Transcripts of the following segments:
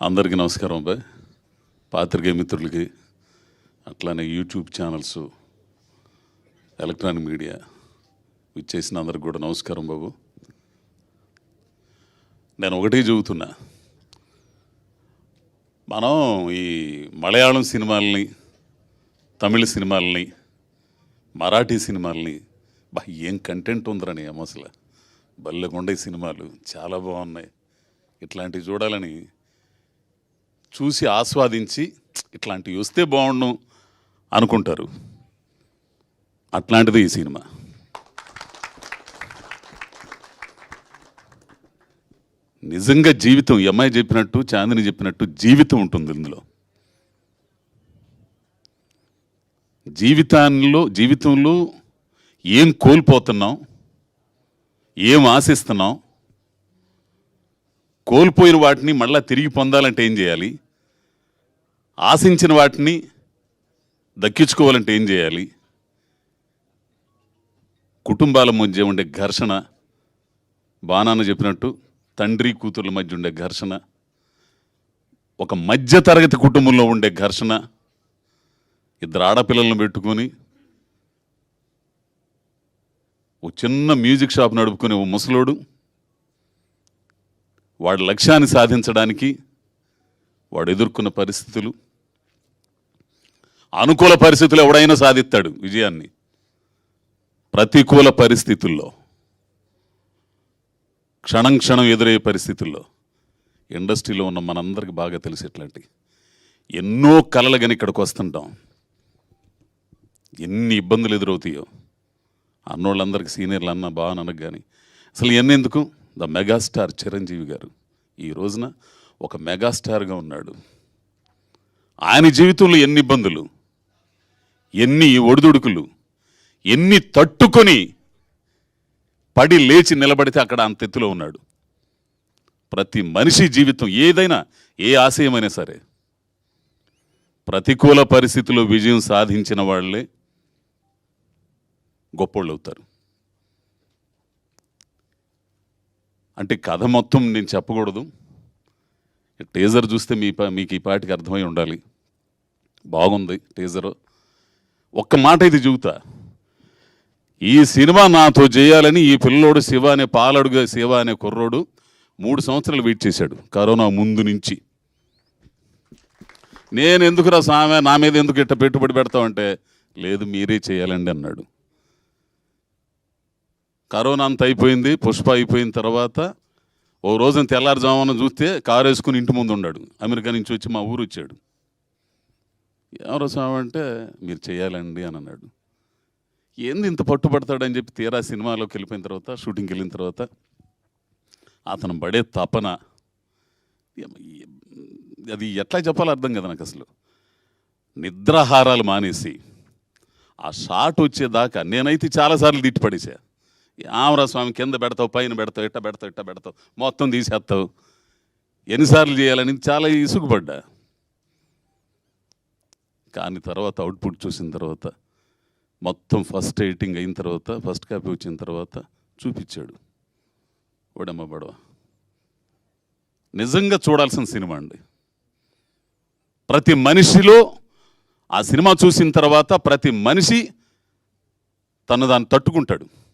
అందరికీ నమస్కారం బాయ్ పాత్రికేయ మిత్రులకి అట్లానే యూట్యూబ్ ఛానల్స్ ఎలక్ట్రానిక్ మీడియా ఇచ్చేసిన అందరికి కూడా నమస్కారం బాబు. నేను ఒకటే చెబుతున్నా. మనం ఈ మలయాళం సినిమాలని తమిళ సినిమాలని మరాఠీ సినిమాలని బా ఏం కంటెంట్ ఉందిరని ఏమో అసలు? బల్లెకొండ సినిమాలు చాలా బాగున్నాయి. ఇట్లాంటివి చూడాలని చూసి ఆస్వాదించి ఇట్లాంటివి వస్తే బాగుండు అనుకుంటారు. అట్లాంటిది ఈ సినిమా. నిజంగా జీవితం ఈ అమ్మాయి చెప్పినట్టు చాందిని చెప్పినట్టు జీవితం ఉంటుంది ఇందులో. జీవితాల్లో జీవితంలో ఏం కోల్పోతున్నాం ఏం ఆశిస్తున్నాం కోల్పోయిన వాటిని మళ్ళీ తిరిగి పొందాలంటే ఏం చేయాలి? ఆశించిన వాటిని దక్కించుకోవాలంటే ఏం చేయాలి? కుటుంబాల మధ్య ఉండే ఘర్షణ బాణాన్న చెప్పినట్టు తండ్రి కూతుర్ల మధ్య ఉండే ఘర్షణ ఒక మధ్య తరగతి కుటుంబంలో ఉండే ఘర్షణ ఇద్దరు ఆడపిల్లలను పెట్టుకొని ఓ చిన్న మ్యూజిక్ షాప్ నడుపుకునే ఓ ముసలోడు వాడి లక్ష్యాన్ని సాధించడానికి వాడు ఎదుర్కొన్న పరిస్థితులు అనుకూల పరిస్థితులు ఎవడైనా సాధిస్తాడు విజయాన్ని. ప్రతికూల పరిస్థితుల్లో క్షణం క్షణం ఎదురయ్యే పరిస్థితుల్లో ఇండస్ట్రీలో ఉన్న మనందరికి బాగా తెలిసేట్లాంటి ఎన్నో కలలు కానీ ఇక్కడికి వస్తుంటాం. ఎన్ని ఇబ్బందులు ఎదురవుతాయో అన్నోళ్ళందరికీ సీనియర్లు అన్న బాగా అనకు కానీ అసలు ఎన్నెందుకు ద మెగాస్టార్ చిరంజీవి గారు. ఈ రోజున ఒక మెగాస్టార్గా ఉన్నాడు. ఆయన జీవితంలో ఎన్ని ఇబ్బందులు ఎన్ని ఒడిదుడుకులు ఎన్ని తట్టుకొని పడి లేచి నిలబడితే అక్కడ అంత ఎత్తులో ఉన్నాడు. ప్రతి మనిషి జీవితం ఏదైనా ఏ ఆశయమైనా సరే ప్రతికూల పరిస్థితుల్లో విజయం సాధించిన వాళ్ళే గొప్పోళ్ళు అవుతారు అంటే కథ మొత్తం నేను చెప్పకూడదు. టీజర్ చూస్తే మీ పా- మీకు ఈ పాటికి అర్థమై ఉండాలి. బాగుంది టీజర్. ఒక్క మాట ఇది చూతా ఈ సినిమా నాతో చేయాలని ఈ పిల్లోడు శివ అనే పాలడుగా శివ అనే కుర్రోడు మూడు సంవత్సరాలు వెయిట్ చేశాడు కరోనా ముందు నుంచి. నేను ఎందుకురా సామె? నా మీద ఎందుకు ఇట్ట పెట్టుబడి పెడతామంటే లేదు మీరే చేయాలండి అన్నాడు. కరోనా అంత అయిపోయింది పుష్ప అయిపోయిన తర్వాత ఓ రోజున తెల్లారుజామున చూస్తే కారు వేసుకుని ఇంటి ముందు ఉన్నాడు అమెరికా నుంచి వచ్చి మా ఊరు వచ్చాడు. ఎవరో స్వామి అంటే మీరు చేయాలండి అని అన్నాడు. ఏంది ఇంత పట్టుబడతాడని చెప్పి తీరా సినిమాలోకి వెళ్ళిపోయిన తర్వాత షూటింగ్కి వెళ్ళిన తర్వాత అతను పడే తపన అది ఎట్లా చెప్పాలో అర్థం కదా నాకు అసలు. నిద్రాహారాలు మానేసి ఆ షాట్ వచ్చేదాకా నేనైతే చాలాసార్లు తిట్టి పడేసా. ఆమరస్వామి కింద పెడతావు పైన పెడతావు ఇట్ట పెడతావు ఇట్ట పెడతావు. మొత్తం తీసేస్తావు. ఎన్నిసార్లు చేయాలని చాలా ఇసుగుపడ్డా. కానీ తర్వాత అవుట్పుట్ చూసిన తర్వాత మొత్తం ఫస్ట్ ఎడిటింగ్ అయిన తర్వాత ఫస్ట్ కాపీ వచ్చిన తర్వాత చూపించాడు. ఓడమ్మ బడవ నిజంగా చూడాల్సిన సినిమా అండి. ప్రతి మనిషిలో ఆ సినిమా చూసిన తర్వాత ప్రతి మనిషి తను దాన్ని తట్టుకుంటాడు.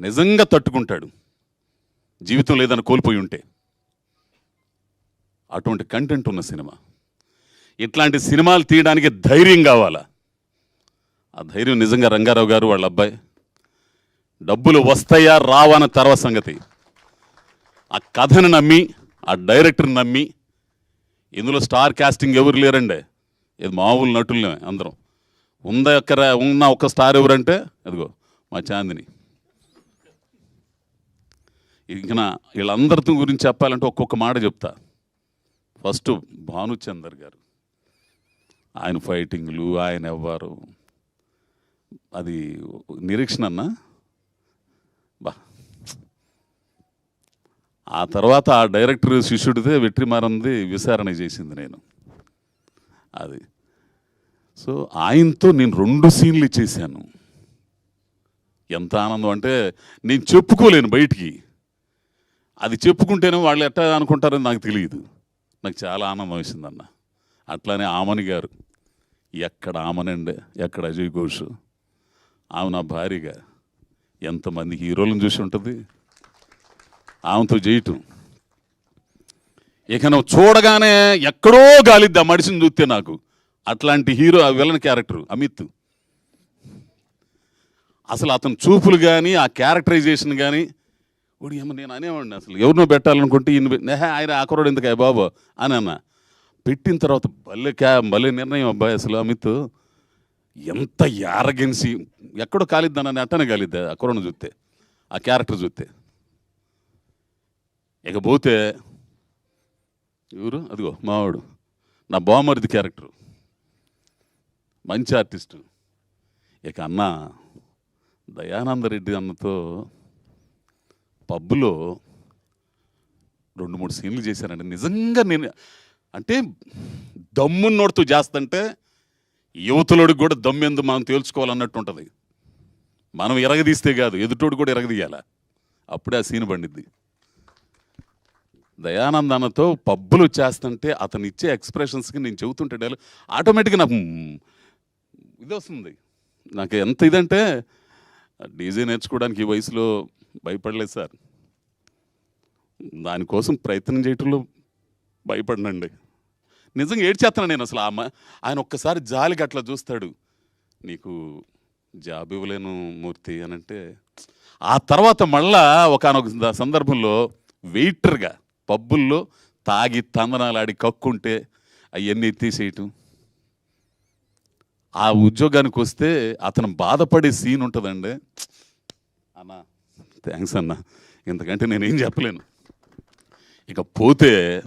నిజంగా తట్టుకుంటాడు. జీవితం లేదని కోల్పోయి ఉంటే. అటువంటి కంటెంట్ ఉన్న సినిమా. ఇట్లాంటి సినిమాలు తీయడానికి ధైర్యం కావాలా? ఆ ధైర్యం నిజంగా రంగారావు గారు వాళ్ళ అబ్బాయి. డబ్బులు వస్తాయా రావన్న తర్వాత సంగతి. ఆ కథను నమ్మి ఆ డైరెక్టర్ని నమ్మి ఇందులో స్టార్ కాస్టింగ్ ఎవరు లేరండి? ఇది మామూలు నటులనే అందరం. ఉంద ఒక్కర ఉన్న ఒక స్టార్ ఎవరంటే అదిగో మా చాందిని. ఇంకా వీళ్ళందరితో గురించి చెప్పాలంటే ఒక్కొక్క మాట చెప్తా. ఫస్ట్ భానుచందర్ గారు. ఆయన ఫైటింగ్లు ఆయన ఎవ్వరు. అది నిరీక్షణ అన్న బా. ఆ తర్వాత ఆ డైరెక్టర్ శిష్యుడితే వెట్రిమారంది విచారణ చేసింది నేను. అది. సో ఆయనతో నేను రెండు సీన్లు ఇచ్చేసాను ఎంత ఆనందం అంటే నేను చెప్పుకోలేను బయటికి. అది చెప్పుకుంటేనే వాళ్ళు ఎట్టా అనుకుంటారని నాకు తెలియదు. నాకు చాలా ఆనందం వేసిందన్న అట్లానే ఆమని గారు ఎక్కడ ఆమనండి ఎక్కడ అజయ్ ఘోష్ ఆమె నా భార్యగా ఎంతమంది హీరోలను చూసి ఉంటుంది? ఆమెతో చేయటం ఇక నువ్వు చూడగానే ఎక్కడో గాలిద్ది ఆ మనిషిని చూస్తే నాకు. అట్లాంటి హీరో ఆ విలన్ క్యారెక్టర్ అమిత్. అసలు అతని చూపులు కానీ ఆ క్యారెక్టరైజేషన్ కానీ వాడు ఏమో నేను అనేవాడిని అసలు. ఎవరినో పెట్టాలనుకుంటే ఇన్ని పె- ఆయన ఆ ఎందుకు బాబు? అని అన్న. పెట్టిన తర్వాత భలే క్యా భలే నిర్ణయం. అబ్బాయి అసలు అమిత్ ఎంత యారగెన్సీ. ఎక్కడో కాలిద్దానని అట్టనే కాలిద్దా ఆ చూస్తే ఆ క్యారెక్టర్ చూస్తే. ఇకపోతే ఎవరు? అదిగో మావాడు. నా బామరిది క్యారెక్టర్. మంచి ఆర్టిస్టు. ఇక అన్న దయానందరెడ్డి అన్నతో పబ్బులో రెండు మూడు సీన్లు చేశానండి నిజంగా నేను అంటే దమ్మున్నోడుతూ చేస్తుంటే యువతులోడికి కూడా దమ్మెందు మనం తేల్చుకోవాలన్నట్టు ఉంటుంది. మనం ఎరగదీస్తే కాదు ఎదుటోడు కూడా ఎరగదీయాల. అప్పుడే ఆ సీన్ పండిద్ది. దయానంద్ అన్నతో పబ్బులు చేస్తుంటే అతను ఇచ్చే ఎక్స్ప్రెషన్స్కి నేను చెబుతుంటే డైలాగ్ ఆటోమేటిక్గా నాకు ఇది వస్తుంది నాకు ఎంత ఇదంటే డీజే నేర్చుకోవడానికి ఈ వయసులో భయపడలేదు సార్. దానికోసం ప్రయత్నం చేయటంలో భయపడనండి. నిజంగా ఏడ్చేస్తాను నేను అసలు ఆమె ఆయన ఒక్కసారి జాలికి అట్లా చూస్తాడు. నీకు జాబ్ ఇవ్వలేను మూర్తి అని అంటే ఆ తర్వాత మళ్ళా ఒకనొక సందర్భంలో వెయిటర్గా పబ్బుల్లో తాగి తందనాలాడి కక్కుంటే అవన్నీ తీసేయటం. ఆ ఉద్యోగానికి వస్తే అతను బాధపడే సీన్ ఉంటుందండి. అన్నా థ్యాంక్స్ అన్న. ఇంతకంటే నేనేం చెప్పలేను. ఇక పోతే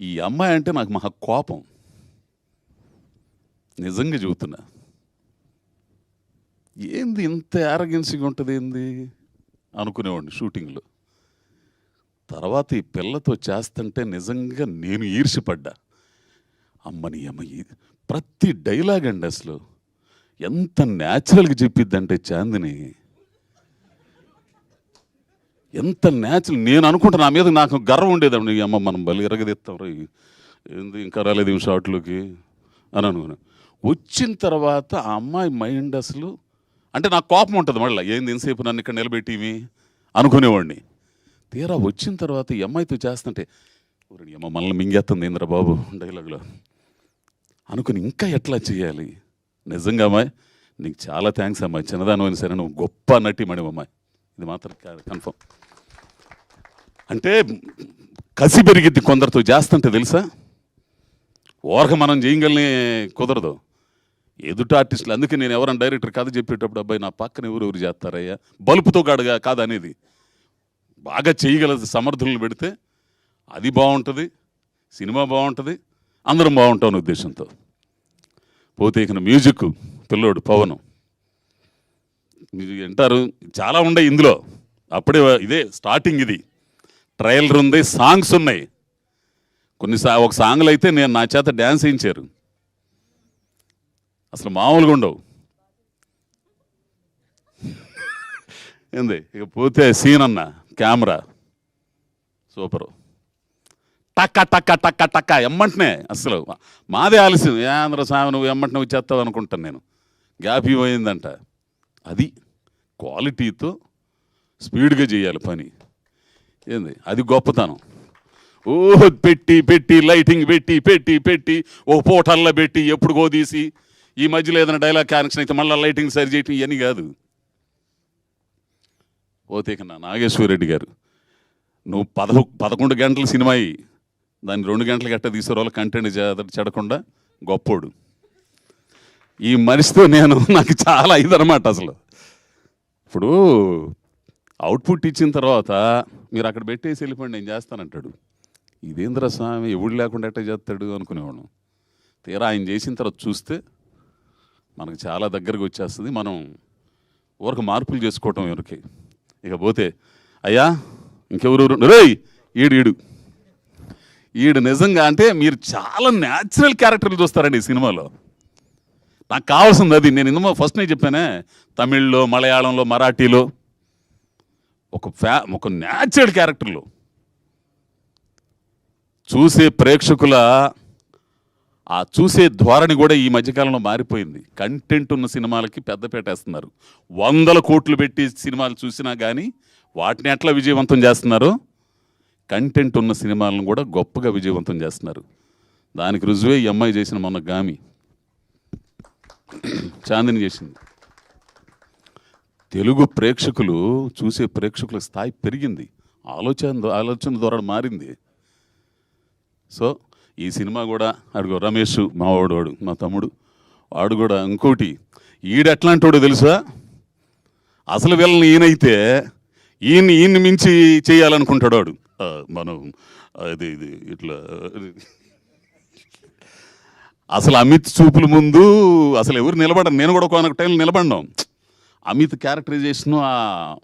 ఈ అమ్మాయి అంటే నాకు మహా కోపం. నిజంగా చెబుతున్నా. ఏంది ఇంత యారగెన్సీగా ఉంటుంది ఏంది? అనుకునేవాడిని షూటింగ్లో. తర్వాత ఈ పిల్లతో చేస్తుంటే నిజంగా నేను ఈర్షిపడ్డా అమ్మని అమ్మ ప్రతి డైలాగ్ అండి అసలు. ఎంత న్యాచురల్గా చెప్పిద్దంటే చాందిని. ఎంత న్యాచురల్ నేను అనుకుంటా నా మీద నాకు గర్వం ఉండేదండి. ఈ అమ్మ మనం బలి ఎరగదీస్తాం రా ఏంది ఇంకా రాలేదు ఈ షాట్లోకి? అని అనుకున్నా. వచ్చిన తర్వాత ఆ అమ్మాయి మైండ్ అసలు అంటే నాకు కోపం ఉంటుంది మళ్ళీ. ఏంది ఎంతసేపు నన్ను ఇక్కడ నిలబెట్టివి? అనుకునేవాడిని. తీరా వచ్చిన తర్వాత ఈ అమ్మాయితో చేస్తుంటే అమ్మ మనల్ని మింగేస్తుంది ఇంద్ర బాబు? డైలాగ్లో. అనుకుని ఇంకా ఎట్లా చేయాలి? నిజంగా అమ్మాయి నీకు చాలా థ్యాంక్స్ అమ్మాయి. చిన్నదాని సరే నువ్వు గొప్ప నటి మణి అమ్మాయి. ఇది మాత్రం కన్ఫర్మ్ అంటే కసి పెరిగిద్ది కొందరితో చేస్తుంటే తెలుసా? ఓరక మనం చేయగలని కుదరదు. ఎదుట ఆర్టిస్టులు అందుకే నేను ఎవరైనా డైరెక్టర్ కథ చెప్పేటప్పుడు అబ్బాయి నా పక్కన ఎవరు ఎవరు చేస్తారయ్యా? బలుపుతో కాడుగా కాదు అనేది. బాగా చేయగల సమర్థులను పెడితే అది బాగుంటుంది సినిమా బాగుంటుంది అందరం బాగుంటాం ఉద్దేశంతో. పోతే ఇక మ్యూజిక్ పిల్లోడు పవన్. మీరు వింటారు చాలా ఉన్నాయి ఇందులో. అప్పుడే ఇదే స్టార్టింగ్ ఇది. ట్రయలర్ ఉంది సాంగ్స్ ఉన్నాయి. కొన్ని సా ఒక సాంగ్లు అయితే నేను నా చేత డ్యాన్స్ వేయించారు అసలు మామూలుగా ఉండవు. ఏంది? ఇక పోతే సీన్ అన్న కెమెరా సూపరు టక్క టక్క టక్క టక్క ఎమ్మంటనే. అసలు మాదే ఆలస్యం. ఏ ఆంధ్ర స్వామి నువ్వు ఎమ్మంటనే వచ్చేస్తావు అనుకుంటాను నేను. గ్యాప్ ఇవ్వయిందంట అది క్వాలిటీతో స్పీడ్గా చేయాలి పని. ఏంది? అది గొప్పతనం. ఓ పెట్టి పెట్టి లైటింగ్ పెట్టి పెట్టి పెట్టి ఓ పోటల్లో పెట్టి ఎప్పుడు తీసి ఈ మధ్యలో ఏదైనా డైలాగ్ కనెక్షన్ అయితే మళ్ళీ లైటింగ్ సరి చేయటం ఇవన్నీ కాదు. పోతే ఇక నా నాగేశ్వరరెడ్డి గారు నువ్వు పదహ పదకొండు గంటల సినిమా దాన్ని రెండు గంటలు గట్ట తీసేవాళ్ళు కంటెంట్ చెడకుండా గొప్పోడు. ఈ మనిషితో నేను నాకు చాలా ఇదనమాట అసలు. ఇప్పుడు అవుట్పుట్ ఇచ్చిన తర్వాత మీరు అక్కడ పెట్టేసి వెళ్ళిపోండి నేను చేస్తానంటాడు. ఇదేంద్ర స్వామి ఎవడు లేకుండా ఎట్ట చేస్తాడు? అనుకునేవాడు తీరా ఆయన చేసిన తర్వాత చూస్తే మనకు చాలా దగ్గరకు వచ్చేస్తుంది. మనం ఊరకు మార్పులు చేసుకోవటం ఎవరికి. ఇక పోతే అయ్యా ఇంకెవరు రేయ్ ఈడు ఈడు. ఈడు నిజంగా అంటే మీరు చాలా న్యాచురల్ క్యారెక్టర్లు చూస్తారండి ఈ సినిమాలో. నాకు కావాల్సింది అది. నేను ఇందులో ఫస్ట్ నేను చెప్పానే తమిళ్ళో మలయాళంలో మరాఠీలో ఒక ఫ్యా ఒక న్యాచురల్ క్యారెక్టర్లు చూసే ప్రేక్షకుల ఆ చూసే ధోరణి కూడా ఈ మధ్యకాలంలో మారిపోయింది. కంటెంట్ ఉన్న సినిమాలకి పెద్ద పెట్టేస్తున్నారు. వందల కోట్లు పెట్టి సినిమాలు చూసినా కానీ వాటిని ఎట్లా విజయవంతం చేస్తున్నారు? కంటెంట్ ఉన్న సినిమాలను కూడా గొప్పగా విజయవంతం చేస్తున్నారు. దానికి రుజువే ఈ అమ్మాయి చేసిన మొన్న గామి. చాందిని చేసింది. తెలుగు ప్రేక్షకులు చూసే ప్రేక్షకుల స్థాయి పెరిగింది. ఆలోచన ఆలోచన ద్వారా మారింది. సో ఈ సినిమా కూడా అడుగు రమేష్ మావాడు వాడు మా తమ్ముడు వాడు కూడా ఇంకోటి. ఈడు ఎట్లాంటి తెలుసా? అసలు వీళ్ళని ఈయనైతే ఈయన్ని ఈయన్ని మించి చేయాలనుకుంటాడు వాడు. మనం అది ఇది ఇట్లా అసలు అమిత్ చూపుల ముందు అసలు ఎవరు నిలబడరు నేను కూడా ఒక టైంలో నిలబడినాం అమిత్ క్యారెక్టరైజేషన్ ఆ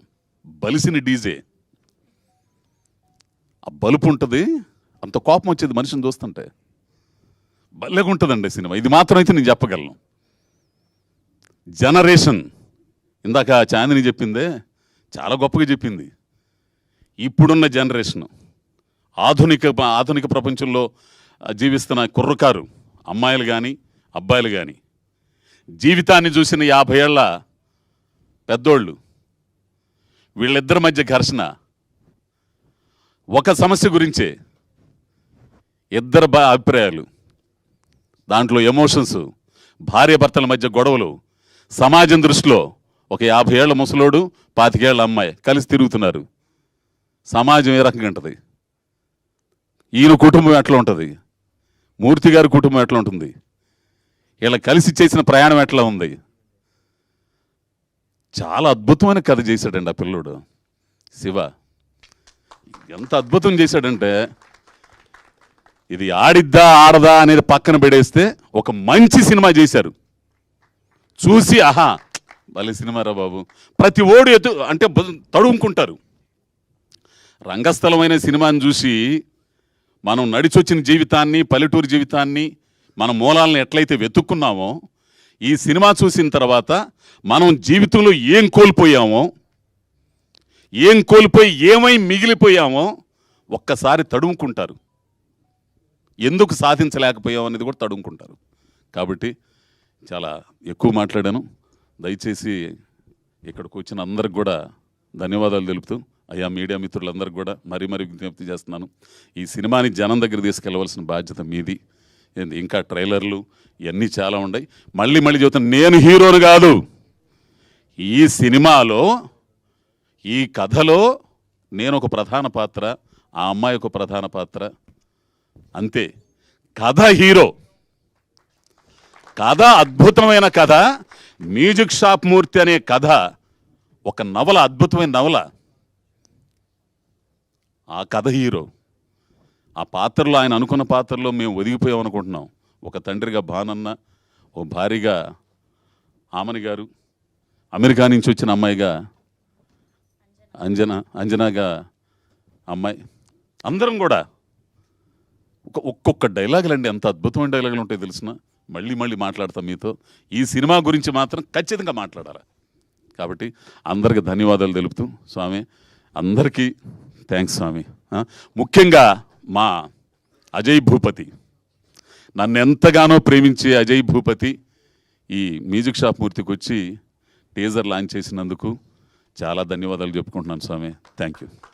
బలిసిన డీజే. ఆ బలుపు ఉంటుంది అంత కోపం వచ్చేది మనిషిని చూస్తుంటే. భలేగా ఉంటుందండి సినిమా. ఇది మాత్రం అయితే నేను చెప్పగలను. జనరేషన్. ఇందాక చాందిని చెప్పిందే చాలా గొప్పగా చెప్పింది. ఇప్పుడున్న జనరేషన్. ఆధునిక ఆధునిక ప్రపంచంలో జీవిస్తున్న కుర్రకారు. అమ్మాయిలు కానీ అబ్బాయిలు కానీ జీవితాన్ని చూసిన యాభై ఏళ్ళ పెద్దోళ్ళు వీళ్ళిద్దరి మధ్య ఘర్షణ. ఒక సమస్య గురించే ఇద్దరు బా అభిప్రాయాలు. దాంట్లో ఎమోషన్స్ భార్యభర్తల మధ్య గొడవలు సమాజం దృష్టిలో ఒక యాభై ఏళ్ళ ముసలోడు పాతికేళ్ళ అమ్మాయి కలిసి తిరుగుతున్నారు. సమాజం ఏ రకంగా ఉంటుంది? ఈయన కుటుంబం ఎట్లా ఉంటుంది? మూర్తి గారి కుటుంబం ఎట్లా ఉంటుంది? ఇలా కలిసి చేసిన ప్రయాణం ఎట్లా ఉంది? చాలా అద్భుతమైన కథ చేశాడండి ఆ పిల్లోడు. శివ ఎంత అద్భుతం చేశాడంటే ఇది ఆడిద్దా ఆడదా అనేది పక్కన పెడేస్తే ఒక మంచి సినిమా చేశారు. చూసి ఆహా భలే సినిమారా బాబు. ప్రతి ఓడు ఎత్తు అంటే తడుముకుంటారు. రంగస్థలమైన సినిమాని చూసి మనం నడిచొచ్చిన జీవితాన్ని పల్లెటూరు జీవితాన్ని మన మూలాలను ఎట్లయితే వెతుక్కున్నామో ఈ సినిమా చూసిన తర్వాత మనం జీవితంలో ఏం కోల్పోయామో ఏం కోల్పోయి ఏమై మిగిలిపోయామో ఒక్కసారి తడుముకుంటారు. ఎందుకు సాధించలేకపోయాం అనేది కూడా తడుముకుంటారు. కాబట్టి చాలా ఎక్కువ మాట్లాడాను. దయచేసి ఇక్కడికి వచ్చిన అందరికి కూడా ధన్యవాదాలు తెలుపుతూ అయ్యా మీడియా మిత్రులందరికీ కూడా మరీ మరీ విజ్ఞప్తి చేస్తున్నాను. ఈ సినిమాని జనం దగ్గర తీసుకెళ్ళవలసిన బాధ్యత మీది. ఇంకా ట్రైలర్లు ఇవన్నీ చాలా ఉన్నాయి. మళ్ళీ మళ్ళీ చెబుతాను నేను హీరోను కాదు. ఈ సినిమాలో ఈ కథలో నేను ఒక ప్రధాన పాత్ర ఆ అమ్మాయి ఒక ప్రధాన పాత్ర. అంతే. కథ హీరో. కథ అద్భుతమైన కథ. మ్యూజిక్ షాప్ మూర్తి అనే కథ ఒక నవల అద్భుతమైన నవల. ఆ కథ హీరో. ఆ పాత్రలో ఆయన అనుకున్న పాత్రలో మేము ఒదిగిపోయాం అనుకుంటున్నాం. ఒక తండ్రిగా భానన్న ఓ భారీగా ఆమని గారు అమెరికా నుంచి వచ్చిన అమ్మాయిగా అంజన అంజనాగా అమ్మాయి. అందరం కూడా ఒక ఒక్కొక్క డైలాగులు అండి ఎంత అద్భుతమైన డైలాగులు ఉంటాయి తెలిసిన. మళ్ళీ మళ్ళీ మాట్లాడతాం మీతో. ఈ సినిమా గురించి మాత్రం ఖచ్చితంగా మాట్లాడాలి. కాబట్టి అందరికి ధన్యవాదాలు తెలుపుతూ స్వామి అందరికీ థ్యాంక్స్ స్వామి. ముఖ్యంగా మా అజయ్ భూపతి. నన్ను ఎంతగానో ప్రేమించే అజయ్ భూపతి ఈ మ్యూజిక్ షాప్ మూర్తికి వచ్చి టీజర్ లాంచ్ చేసినందుకు చాలా ధన్యవాదాలు చెప్పుకుంటున్నాను స్వామి. Thank you